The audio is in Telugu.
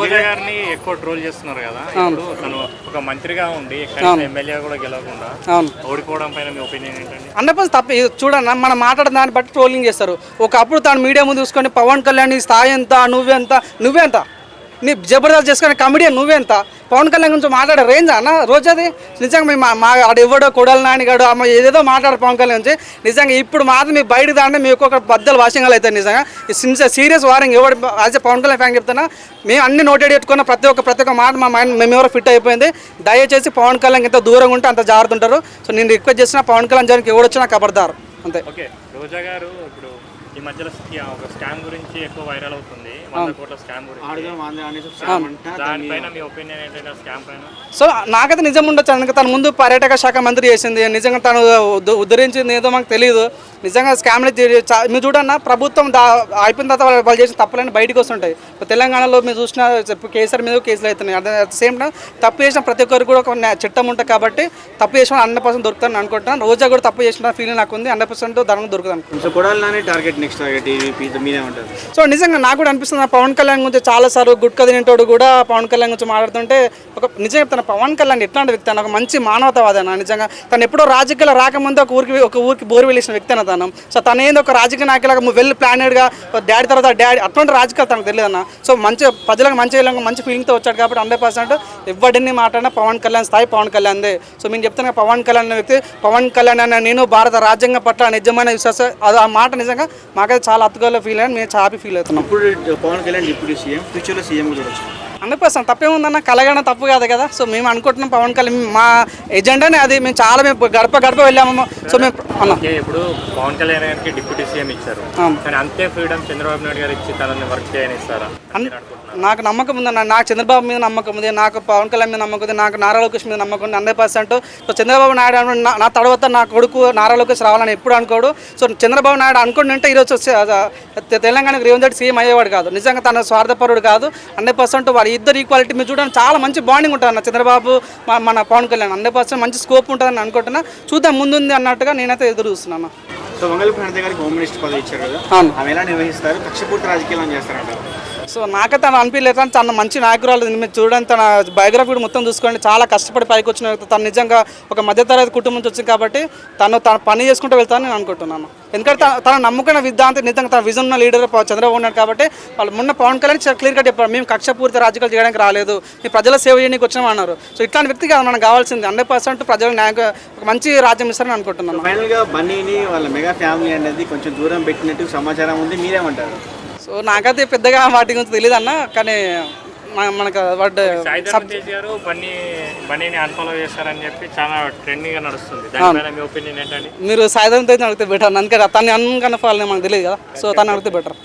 రోజా గారిని ఎక్కువ ట్రోల్ చేస్తున్నారు కదా. ఇప్పుడు తను ఒక మంత్రిగా కనీసం ఎమ్మెల్యే కూడా గెలవకుండా అవును. ఓడిపోవడం పైన మీ ఒపీనియన్ ఏంటండి? హండ్రెడ్ తప్ప చూడన్న మనం మాట్లాడిన దాన్ని బట్టి ట్రోలింగ్ చేస్తారు. ఒకప్పుడు తాను మీడియా ముందు చూసుకొని పవన్ కళ్యాణ్ స్థాయి ఎంత నువ్వెంత నువ్వెంత? నీ జబర్దస్త్ చేసుకునే కమెడియన్ నువ్వెంత? పవన్ కళ్యాణ్ గురించి మాట్లాడే రేంజ్ అన్న? రోజది? నిజంగా మేము మా- మా ఆడు ఎవడో కొడలు నానిగాడు అమ్మ ఏదేదో మాట్లాడు పవన్ కళ్యాణ్ గురించి. నిజంగా ఇప్పుడు మాత్రం మీ బయట దాంట్లో మీకు ఒక బద్దలు వాషింగ్లు అవుతాయి నిజంగా. సిన్సియర్ సీరియస్ వారింగ్ ఎవడు as a Pawan Kalyan fan చెప్తున్నా మేము అన్ని నోటెడ్ పెట్టుకున్న ప్రతి ఒక్క ప్రతి ఒక్క మాట మా మైండ్ మేము ఎవరో ఫిట్ అయిపోయింది. దయచేసి పవన్ కళ్యాణ్ ఎంత దూరంగా ఉంటే అంత జాగ్రత్త ఉంటారు. సో నేను రిక్వెస్ట్ చేసిన పవన్ కళ్యాణ్ జోనికి ఎవడొచ్చినా కబర్దారు. అంతే. ఓకే. రోజా గారు ఇప్పుడు ఈ మధ్యలో ఒక స్కామ్ గురించి ఎక్కువ వైరల్ అవుతుంది. వంద కోట్ల స్కామ్ గురించి. దానిపైన మీ ఒపీనియన్ ఏంటంటే స్కామ్ పైన? సో నాకైతే నిజం ఉండొచ్చు. అందుకే తను ముందు పర్యాటక శాఖ మంత్రి చేసింది. నిజంగా తను ఉద్ధ- ఉద్ధరించింది ఏదో మాకు తెలియదు నిజంగా స్కామ్లు మీరు చూడన్న ప్రభుత్వం దా అయిపోయిన తర్వాత వాళ్ళు- వాళ్ళు చేసిన తప్పులన్నీ బయటకు వస్తుంటాయి. ఇప్పుడు తెలంగాణలో మీరు చూసిన చెప్పు కేసీఆర్ మీద కేసులు అవుతున్నాయి. అట్ ద సేమ్ టైం తప్పు చేసిన ప్రతి ఒక్కరికి కూడా ఒక చట్టం ఉంటుంది కాబట్టి తప్పు చేసిన హండ్రెడ్ పర్సెంట్ దొరుకుతాను అనుకుంటున్నాను రోజా కూడా తప్పు చేసిన ఫీలింగ్ నాకు ఉంది. హండ్రెడ్ పర్సెంట్ ధనం అనుకుంటున్నాను. సో టార్గెట్ నెక్స్ట్ టార్గెట్ మీదే ఉంటుంది. సో నిజంగా నాకు కూడా అనిపిస్తుంది. పవన్ కళ్యాణ్ గురించి చాలా సార్లు గుట్క తినేటోడు కూడా పవన్ కళ్యాణ్ గురించి మాట్లాడుతుంటే ఒక నిజం చెప్తాను పవన్ కళ్యాణ్ ఎట్లాంటి వ్యక్తి ఒక మంచి మానవతావాది అన్న నిజంగా తను ఎప్పుడో రాజకీయాలు రాకముందు ఒక ఊరికి ఒక ఊరికి బోరు వెళ్ళిన వ్యక్తి అన్న తను సో తన ఏంది ఒక రాజకీయ నాయకులాగా వెళ్ళి ప్లానెడ్గా డాడీ తర్వాత డాడీ అటువంటి రాజకీయాలు తనకు తెలియదు అన్న సో మంచి ప్రజలకు మంచి మంచి ఫీలింగ్తో వచ్చాడు కాబట్టి హండ్రెడ్ పర్సెంట్ ఎవరిని మాట్లాడినా పవన్ కళ్యాణ్ స్థాయి పవన్ కళ్యాణ్దే. సో మేము చెప్తున్నా పవన్ కళ్యాణ్ అనే వ్యక్తి పవన్ కళ్యాణ్ అనే నేను భారత రాజ్యాంగం పట్ల నిజమైన విశ్వాసం అది ఆ మాట నిజంగా మాకైతే చాలా అద్భుతంగా ఫీల్ అయ్యాను మేము చాలా హ్యాపీ ఫీల్ అవుతున్నాం. ఇప్పుడు పవన్ కళ్యాణ్ ఇప్పుడు సీఎం ఫ్యూచర్లో సీఎం కూడా హండ్రెడ్ పర్సెంట్ తప్పేముందన్న కలగడం తప్పు కాదు కదా. సో మేము అనుకుంటున్నాం పవన్ కళ్యాణ్ మా ఎజెండానే అది. మేము చాలా మేము గడప గడప వెళ్ళాము. సో మేము అన్న. ఇప్పుడు పవన్ కళ్యాణ్ గారికి డిప్యూటీ సీఎం ఇచ్చారు. కానీ అంతే ఫ్రీడమ్ చంద్రబాబు నాయుడు గారు ఇచ్చి తనని వర్క్ చేయనిస్తారా? నాకు నమ్మకం ఉంది నాకు చంద్రబాబు మీద నమ్మకం ఉంది నాకు పవన్ కళ్యాణ్ మీద నమ్మకం ఉంది నాకు నారా లోకేష్ మీద నమ్మకం ఉంది hundred percent. So Chandrababu Naidu అను- నా- తర్వాత నా కొడుకు నారా లోకేష్ రావాలని ఎప్పుడు అనుకోడు. సో చంద్రబాబు నాయుడు అనుకుంటుంటే ఉంటే ఈరోజు తెలంగాణకు రేవంత్ రెడ్డి సీఎం అయ్యేవాడు కాదు. నిజంగా తన స్వార్థపరుడు కాదు. హండ్రెడ్ పర్సెంట్ వాళ్ళ ఇద్దరు ఈక్వాలిటీ మీరు చూడడానికి చాలా మంచి బాండింగ్ ఉంటుంది అన్న చంద్రబాబు మన పవన్ కళ్యాణ్. హండ్రెడ్ పర్సెంట్ మంచి స్కోప్ ఉంటుందని అనుకుంటున్నా. చూద్దాం ముందుంది అన్నట్టుగా నేనైతే ఎదురు చూస్తున్నాను సో వంగల్ ప్రణత గారికి హోమ్ మినిస్టర్ పదవి ఇచ్చారు కదా. అవును. ఆమె ఎలా నిర్వహిస్తారు? కక్షపూర్తి రాజకీయాలు చేస్తారంటారు సో నాకైతే తను అనిపించలేదు తన మంచి నాయకురాలు. మీరు చూడండి తన బయోగ్రఫీ కూడా మొత్తం చూసుకోండి. చాలా కష్టపడి పైకి వచ్చిన. తను నిజంగా ఒక మధ్యతరగతి కుటుంబం నుంచి వచ్చింది కాబట్టి తను తన పని చేసుకుంటూ వెళ్తానని నేను అనుకుంటున్నాను. ఎందుకంటే తన నమ్ముకున్న విద్యార్థి నిజంగా తన విజన్ ఉన్న లీడర్ చంద్రబాబు ఉన్నాడు కాబట్టి వాళ్ళు మొన్న పవన్ కళ్యాణ్ క్లియర్ కట్ చెప్పారు మేము కక్షపూరిత రాజకీయాలు చేయడానికి రాలేదు. మీ ప్రజల సేవ చేయడానికి వచ్చినామన్నారు సో ఇట్లాంటి వ్యక్తి కాదు మనకు కావాల్సింది హండ్రెడ్ పర్సెంట్ ప్రజలకు నాయకు ఒక మంచి రాజ్యం ఇస్తారని అనుకుంటున్నాను ఫైనల్గా బన్నీని వాళ్ళ మెగా ఫ్యామిలీ అనేది కొంచెం దూరం పెట్టినట్టు సమాచారం ఉంది. మీరేమంటారు? సో నాకైతే పెద్దగా వాటి గురించి తెలియదు అన్న కానీ మనకు తేజ్ గారు బన్నీ బన్నీని అన్ఫాలో చేస్తారని చెప్పి చాలా ట్రెండింగ్గా నడుస్తుంది. దానిపైన మీ ఒపీనియన్ ఏంటండి? మీరు సాయంత్రం అయితే అడిగితే బెటర్ అందుకే తను అనుకన్నా ఫాల్ మనకు తెలియదు కదా. సో తను అడిగితే బెటర్